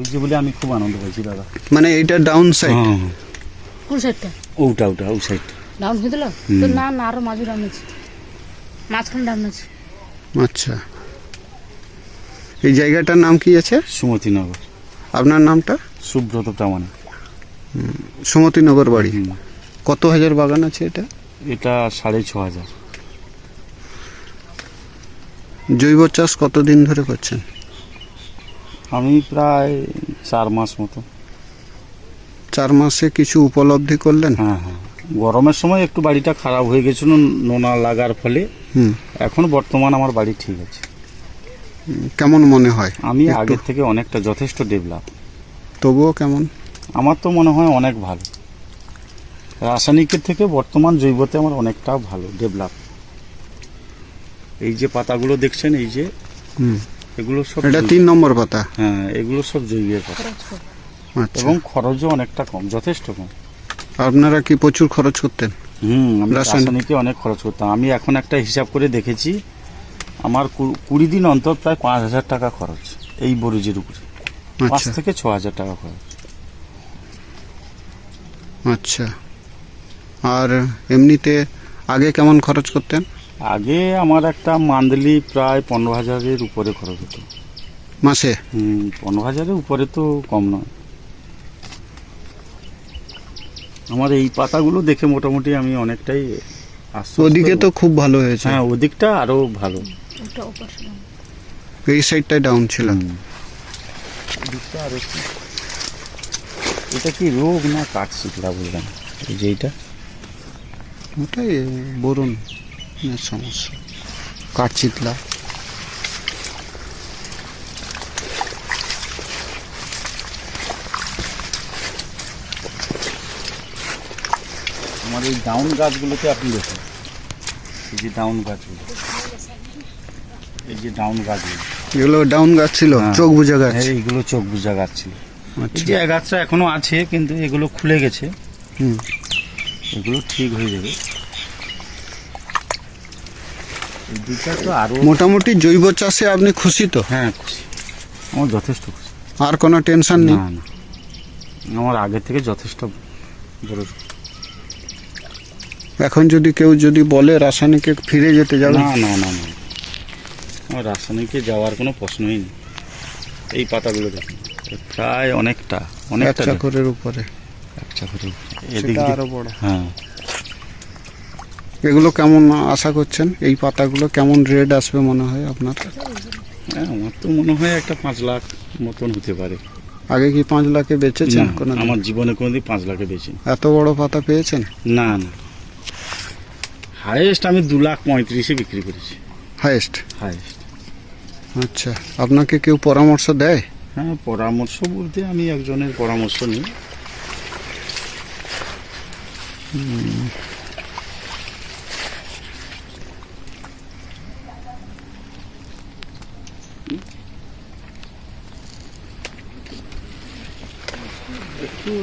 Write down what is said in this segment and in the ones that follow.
ওই বলে আমি খুব আনন্দ পাইছি দাদা। মানে এইটা ডাউন সাইড হ্যাঁ। কোন সাইডটা ওটা ওটা ওই সাইডটা ডাউন হয়ে দিল তো না না আরও মাঝে ডাউন আছে। মাঝখানে ডাউন আছে। আচ্ছা। এই জায়গাটার নাম কি আছে? সুমতিনগর। আপনার নামটা? সুব্রত প্রামাণে সুমতিনগর বাড়ি। কত হাজার বাগান আছে এটা? এটা সাড়ে ছ হাজার। জৈব চাষ কতদিন ধরে করছেন? আমি প্রায় চার মাস মতো। চার মাসে কিছু উপলব্ধি করলেন? হ্যাঁ হ্যাঁ। গরমের সময় একটু বাড়িটা খারাপ হয়ে গেছিল নোনা লাগার ফলে। এখন বর্তমান আমার বাড়ি ঠিক আছে। কেমন মনে হয় আমি আগের থেকে অনেকটা যথেষ্ট ডেভেলপ। তবুও কেমন? আমার তো মনে হয় অনেক ভালো। রাসায়নিকের থেকে বর্তমান জৈবতে আমার অনেকটা ভালো ডেভেলপ। এই যে পাতাগুলো দেখছেন এই যে হুম। এগুলো সব এটা তিন নম্বর পাতা হ্যাঁ এগুলো সব জৈবের পাতা খরচ আচ্ছা। এবং খরচও অনেকটা কম যথেষ্ট কম। আপনারা কি প্রচুর খরচ করতেন? হুম আমি রাসায়নিক- রাসায়নিকে অনেক খরচ করতাম। আমি এখন একটা হিসাব করে দেখেছি আমার কুড়ি দিন অন্তর প্রায় পাঁচ হাজার টাকা খরচ এই বরুজের উপরে। পাঁচ আচ্ছা। থেকে ছ হাজার টাকা খরচ। আচ্ছা। আর এমনিতে আগে কেমন খরচ করতেন? আগে আমার একটা মান্থলি প্রায় পনেরো হাজারের উপরে খরচ হতো। মাসে? হুম পনেরো হাজারের উপরে তো কম নয়। আমার এই পাতাগুলো দেখে মোটামুটি আমি অনেকটাই ওদিকে তো খুব ভালো হয়েছে। হ্যাঁ ওদিকটা আরও ভালো। এই সাইডটাই ডাউন ছিল। এটা কি রোগ না কাঠ শিখলা বললাম? এই যে এইটা? ওটাই বরুণ সমস্যা। কাঠচিতলা আমার এই ডাউন গাছগুলোতে আপনি দেখুন। এই যে ডাউন গাছগুলো। এই যে ডাউন গাছগুলো। এগুলো ডাউন গাছ ছিল হ্যাঁ। চোখ বুঝা গাছ। হ্যাঁ, এইগুলো চোখ বুঝা গাছ ছিল। এই আচ্ছা। যে গাছটা এখনও আছে কিন্তু এগুলো খুলে গেছে। হুম। এগুলো ঠিক হয়ে যাবে। দুটা তো আরও মোটামুটি জৈব চাষে আপনি খুশি তো? হ্যাঁ খুশি। আমার যথেষ্ট খুশি। আর কোনো টেনশন নেই? না না। আমার আগে থেকে যথেষ্ট বড় এখন যদি কেউ যদি বলে রাসায়নিকে ফিরে যেতে যাবে? না না না না। আমার রাসায়নিকে যাওয়ার কোনো প্রশ্নই নেই। এই পাতাগুলো দেখুন। প্রায় অনেকটা অনেকটা চাকরের উপরে। এক চাকরের এদিক সেটা দিয়ে- আরও বড়। হ্যাঁ। এগুলো কেমন আশা করছেন? এই পাতাগুলো কেমন রেড আসবে মনে হয় আপনার? হ্যাঁ, আমার তো মনে হয় একটা পাঁচ লাখ মতন হতে পারে। আগে কি পাঁচ লাখে বেচেছেন কোনো আমার জীবনে কোনোদিন পাঁচ লাখে বেশি এত বড় পাতা পেয়েছেন? না না। হাইয়েস্ট আমি দু লাখ পঁয়ত্রিশে বিক্রি করেছি। হাইয়েস্ট হাইয়েস্ট আচ্ছা আপনাকে কেউ পরামর্শ দেয়? হ্যাঁ পরামর্শ বলতে আমি একজনের পরামর্শ নিই।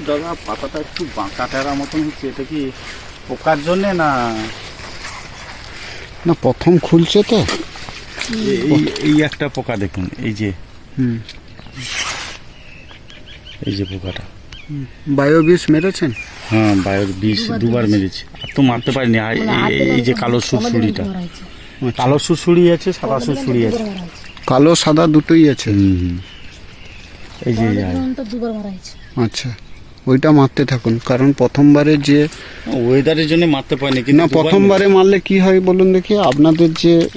দাদা পাতাটা একটু বাঁকা টেরা মতন হচ্ছে এটা কি পোকার জন্যে না? না প্রথম খুলছে তো। এই এই একটা পোকা দেখুন এই যে। হুম। এই যে পোকাটা। বায়োবিস মেরেছেন? হ্যাঁ বায়োর বিষ দুবার মেরেছি। আর তো মারতে পারিনি আর মানে এই- যে কালো সুড়সুড়িটা। কালো সুড়সুড়ি আছে সাদা সুড়সুড়ি আছে। কালো সাদা দুটোই আছে? হুম, হুম। এই যে দুবার মারা আচ্ছা। ওইটা মারতে থাকুন। কারণ প্রথমবারে যে ওয়েদারের জন্য মারতে পারিনি কিন্তু না প্রথমবারে মারলে কি হয় বলুন দেখি? আপনাদের যে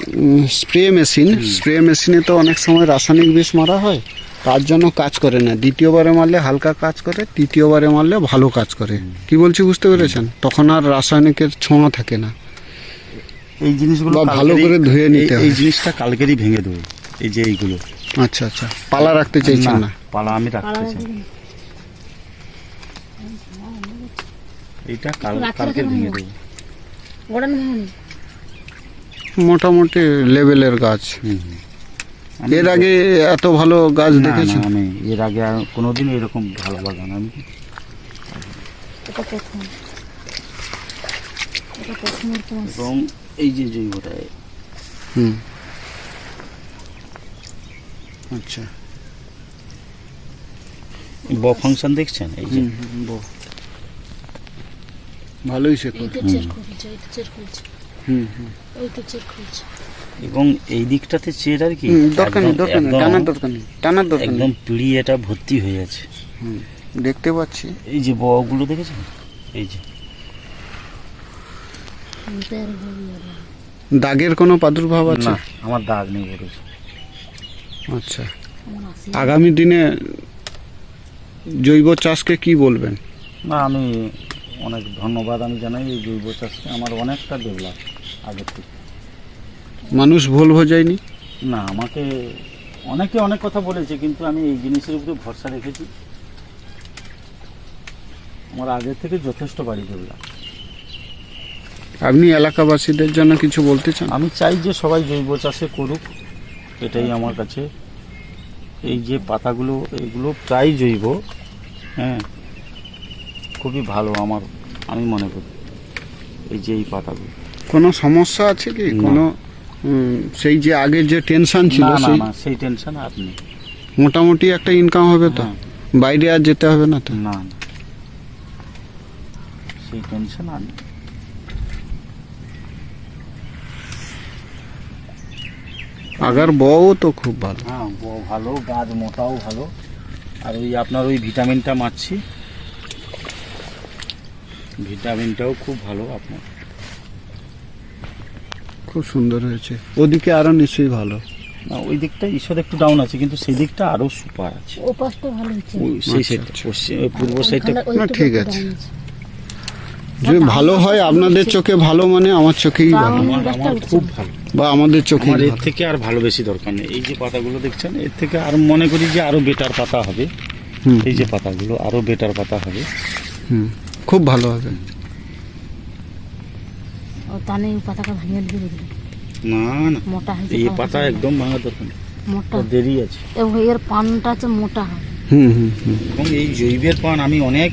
স্প্রে মেশিন স্প্রে মেশিনে তো অনেক সময় রাসায়নিক বিষ মারা হয়। তার জন্য কাজ করে না। দ্বিতীয়বারে মারলে হালকা কাজ করে তৃতীয়বারে মারলে ভালো কাজ করে। কি বলছি বুঝতে পেরেছেন? তখন আর রাসায়নিকের ছোঁয়া থাকে না। এই জিনিসগুলো ভালো করে ধুয়ে নিতে এই- এই জিনিসটা কালকেরই ভেঙে দেবো এই যে এইগুলো। আচ্ছা আচ্ছা। পালা রাখতে চাইছেন না? পালা আমি রাখতে চাই। কাল কালকে ভেঙে। দেবো। গোড়ানো মোটামুটি লেভেলের গাছ। এর আগে এত ভালো গাছ দেখেছি। আমি এর আগে আর কোনোদিন এরকম ভালো বাগান আমি এটা। এটা এবং এই যে জৈবটা হুম। আচ্ছা। ব ফাংশন দেখছেন? এই যে বাহ। ভালোই খুলছে হুম। হুম এবং এই দিকটাতে চের আর কি? দরকার নেই দরকার নেই টানার দরকার নেই টানার দরকার নেই। একদম পিড়ি এটা ভর্তি হয়ে আছে। হুম, দেখতে পাচ্ছি। এই যে বগুলো দেখেছেন? এই যে। দাগের কোনো প্রাদুর্ভাব আছে? না আমার দাগ নেই বলেছে আচ্ছা। আগামী দিনে জৈব চাষকে কি বলবেন? না আমি অনেক ধন্যবাদ আমি জানাই এই জৈব চাষকে আমার অনেকটা ডেভেলপ আগের থেকে। মানুষ ভুল বোঝায়নি না আমাকে অনেকে অনেক কথা বলেছে কিন্তু আমি এই জিনিসের উপরে ভরসা রেখেছি। আমার আগের থেকে যথেষ্ট বাড়ি ডেভেলপ। আপনি এলাকাবাসীদের জন্য কিছু বলতে চান? আমি চাই যে সবাই জৈব চাষে করুক এটাই আমার কাছে। এই যে পাতাগুলো এগুলো প্রায় জৈব হ্যাঁ খুবই ভালো আমার আমি মনে করি। এই যে এই পাতাগুলো। কোনো সমস্যা আছে কি? কোনো সেই যে আগের যে টেনশন ছিল সেই সেই টেনশন আর নেই। মোটামুটি একটা ইনকাম হবে তো? হ্যাঁ, বাইরে আর যেতে হবে না তো? না না। সেই টেনশন আর নেই। আগার বও তো খুব ভালো। হ্যাঁ ব- ভালো গাছ মোটাও ভালো। আর ওই আপনার ওই ভিটামিনটা মারছি। ভিটামিনটাও খুব ভালো আপনার। খুব সুন্দর হয়েছে। ওদিকে আরও নিশ্চয়ই ভালো। না ওই দিকটা ঈশ্বর একটু ডাউন আছে কিন্তু সেই দিকটা আরও সুপার আছে। ও পাশটা ভালো হচ্ছে সেই সাইডটা আচ্ছা। পশ্চিম পূর্ব সাইডটা না, ঠিক আছে। down আছে। যে ভালো হয় আপনাদের চোখে ভালো মানে আমার চোখেই ভালো। আমার আমার খুব ভালো। বা আমাদের চোখেই আমার এর থেকে আর ভালো বেশি দরকার নেই। এই যে পাতাগুলো দেখছেন এর থেকে আর মনে করি যে আরও বেটার পাতা হবে। এই যে পাতাগুলো আরও বেটার পাতা হবে। হুম, খুব ভালো হবে। ও তানে এই পাতাটা ভাঙিয়ে দিয়ে না না। মোটা এই পাতা একদম ভাঙা দরকার নেই। মোটা। দেরি আছে। এবং এর পানটা হচ্ছে মোটা। হয় হুম হুম হুম। এবং এই জৈবের পান আমি অনেক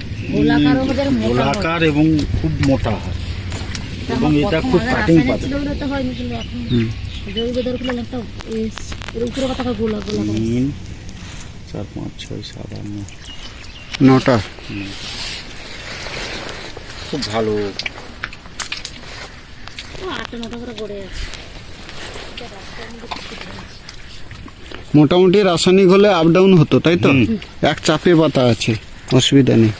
গোলাকার এবং খুব মোটা হয়। এবং এটা খুব কাটিং পাতা। হুম। তিন চার পাঁচ ছয় সাত আট নটা। খুব ভালো। মোটামুটি রাসায়নিক হলে আপ ডাউন হতো তাই তো? এক চাপে পাতা আছে অসুবিধা নেই।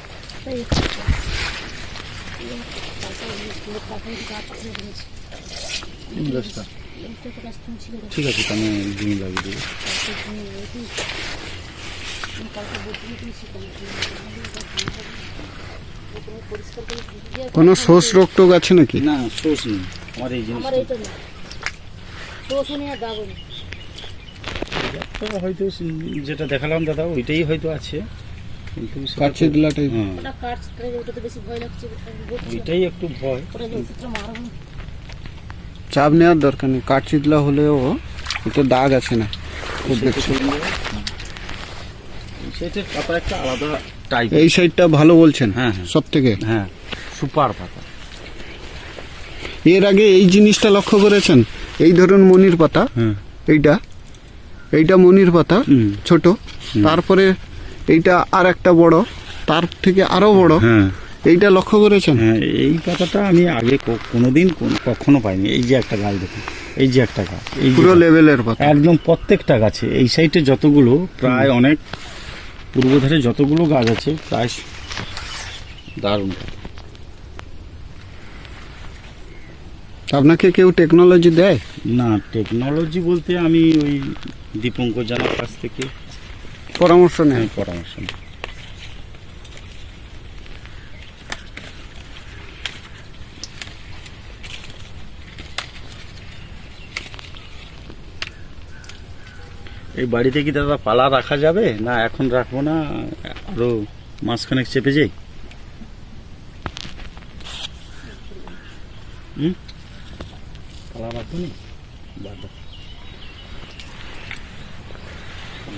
ঠিক আছে তাহলে জমি লাগিয়ে দেবো। কোনো শোষ রোগ টোগ আছে নাকি? না সোর্স নেই। আমার এই তো হয়তো যেটা দেখালাম দাদা ওইটাই হয়তো আছে। কিন্তু কাছে দিলাটাই। হ্যাঁ। ওইটাই একটু ভয়। চাপ নেওয়ার দরকার নেই। কাঠ চিতলা হলেও এটা দাগ আছে না। খুব দেখছি। সেটার পাতা একটা আলাদা টাইপ এই সাইডটা ভালো বলছেন হ্যাঁ, হ্যাঁ। সব থেকে হ্যাঁ সুপার পাতা। এর আগে এই জিনিসটা লক্ষ্য করেছেন? এই ধরুন মনির পাতা হ্যাঁ। এইটা এইটা মনির পাতা। ছোট তারপরে এইটা আর একটা বড় তার থেকে আরও বড় হ্যাঁ। এইটা লক্ষ্য করেছেন? হ্যাঁ এই পাতাটা আমি আগে কোনোদিন কোন- কখনো পাইনি। এই যে একটা গাছ দেখুন এই যে একটা গাছ এই পুরো লেভেলের পাতা। একদম প্রত্যেকটা গাছে এই সাইডে যতগুলো প্রায় অনেক পূর্বধারে যতগুলো গাছ আছে প্রায় দারুণ। আপনাকে কেউ টেকনোলজি দেয়? না টেকনোলজি বলতে আমি ওই দীপঙ্কর জানার কাছ থেকে পরামর্শ নেয় পরামর্শ নিই। এই বাড়িতে কি দাদা পালা রাখা যাবে? না এখন রাখব না আরও মাসখানেক চেপে যাই। হুম? পালা রাখব নি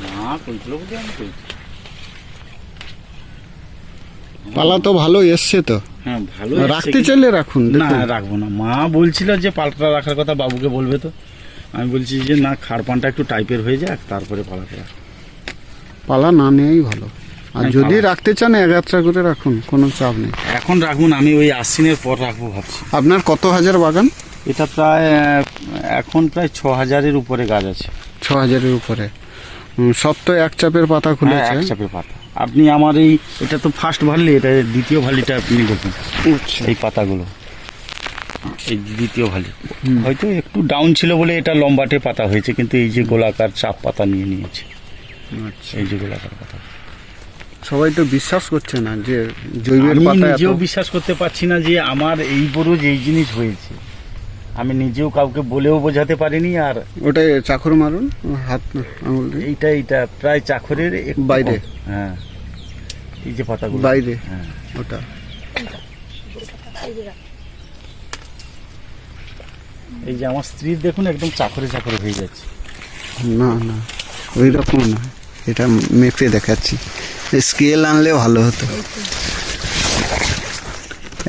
না কইছিল বুঝি আমি কইছি। পালা তো ভালো এসছে তো। হ্যাঁ ভালো রাখতে চাইলে রাখুন না রাখব না। মা বলছিল যে পালটা রাখার কথা বাবুকে বলবে তো। আমি বলছি যে না খারপানটা একটু টাইপের হয়ে যাক তারপরে পালাতে পালা না নেওয়াই ভালো। আর যদি রাখতে চান এক যাত্রা করে রাখুন কোনো চাপ নেই। এখন রাখুন আমি ওই আশ্বিনের পর রাখব ভাবছি। আপনার কত হাজার বাগান? এটা প্রায় এখন প্রায় ছ হাজারের উপরে গাছ আছে। ছ হাজারের উপরে। সব তো এক চাপের পাতা হ্যাঁ, খুলেছে। এক চাপের পাতা। আপনি আমার এই এটা তো ফার্স্ট ভাল্লি এটা দ্বিতীয় ভালিটা আপনি দেখুন। আচ্ছা। এই পাতাগুলো। এই দ্বিতীয় ভালি। হয়তো একটু ডাউন ছিল বলে এটা লম্বাটে পাতা হয়েছে কিন্তু এই যে গোলাকার চাপ পাতা নিয়ে নিয়েছে। আচ্ছা। এই যে গোলাকার পাতা। সবাই তো বিশ্বাস করছে না যে জৈবের পাতা নিজেও বিশ্বাস করতে পারছি না যে আমার এই বড় যে এই জিনিস হয়েছে। আমি নিজেও কাউকে বলেও বোঝাতে পারিনি আর ওটাই চাকর মারুন হাত আঙুল এইটা এইটা প্রায় চাকরের বাইরে? হ্যাঁ। এই যে পাতাগুলো। বাইরে। হ্যাঁ। ওটা। এই যে আমার স্ত্রীর দেখুন একদম চাকরে চাকরে হয়ে যাচ্ছে। না না ওই রকম না। এটা মেপে দেখাচ্ছি। স্কেল আনলে ভালো হতো।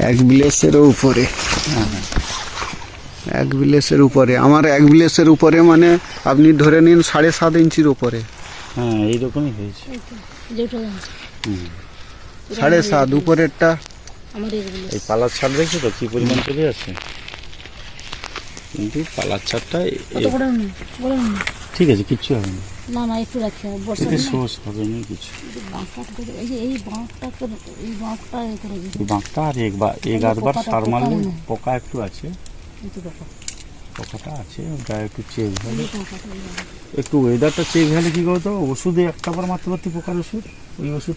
এক বিলেসেরও উপরে। এক বিলেসের উপরে। আমার এক বিলেসের উপরে মানে আপনি ধরে নিন সাড়ে সাত ইঞ্চির উপরে। হ্যাঁ এইরকমই হয়েছে। সাড়ে সাত উপরেরটা। এই পালার ছাদ দেখছ তো কি পরিমাণ চলে আছে কিন্তু পালার ছাদটা না। ঠিক আছে কিচ্ছু হবে না। না না একটু রাখি বর্ষা হবে না কিছু। এই বাঁকটা এই বাঁকটা এই বাঁকটা আর একবার এগারবার পোকাটা- সার মারলে পোকা একটু আছে। পোকাটা আছে ওটা একটু চেক হলে। একটু ওয়েদারটা চেক হলে কি করতো? ওষুধে একটা বার মারতে পারতি পোকার ওষুধ ওই ওষুধ